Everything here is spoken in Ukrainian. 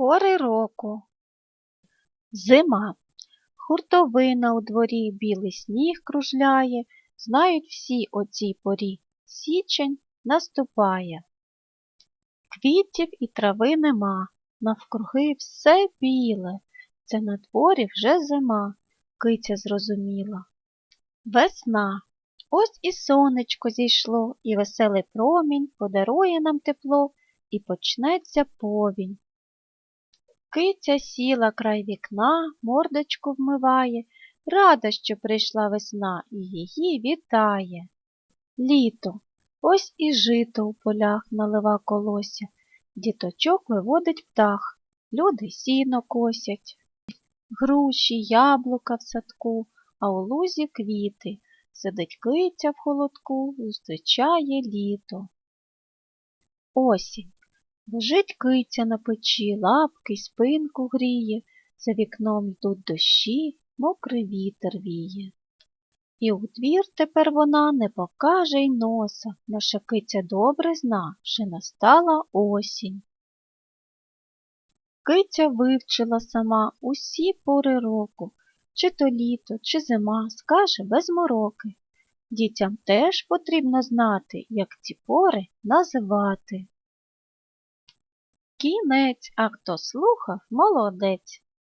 Пори року. Зима. Хуртовина у дворі, білий сніг кружляє, знають всі о цій порі. Січень наступає. Квітів і трави нема, навкруги все біле. Це на дворі вже зима, киця зрозуміла. Весна. Ось і сонечко зійшло, і веселий промінь подарує нам тепло, і почнеться повінь. Киця сіла край вікна, мордочку вмиває, рада, що прийшла весна, і її вітає. Літо. Ось і жито у полях налива колося, діточок виводить птах, люди сіно косять. Груші, яблука в садку, а у лузі квіти. Сидить киця в холодку, зустрічає літо. Осінь. Лежить киця на печі, лапки й спинку гріє, за вікном йдуть дощі, мокрий вітер віє. І у двір тепер вона не покаже й носа, наша киця добре зна, що настала осінь. Киця вивчила сама усі пори року, чи то літо, чи зима, скаже без мороки. Дітям теж потрібно знати, як ці пори називати. Кінець, а хто слухав, молодець.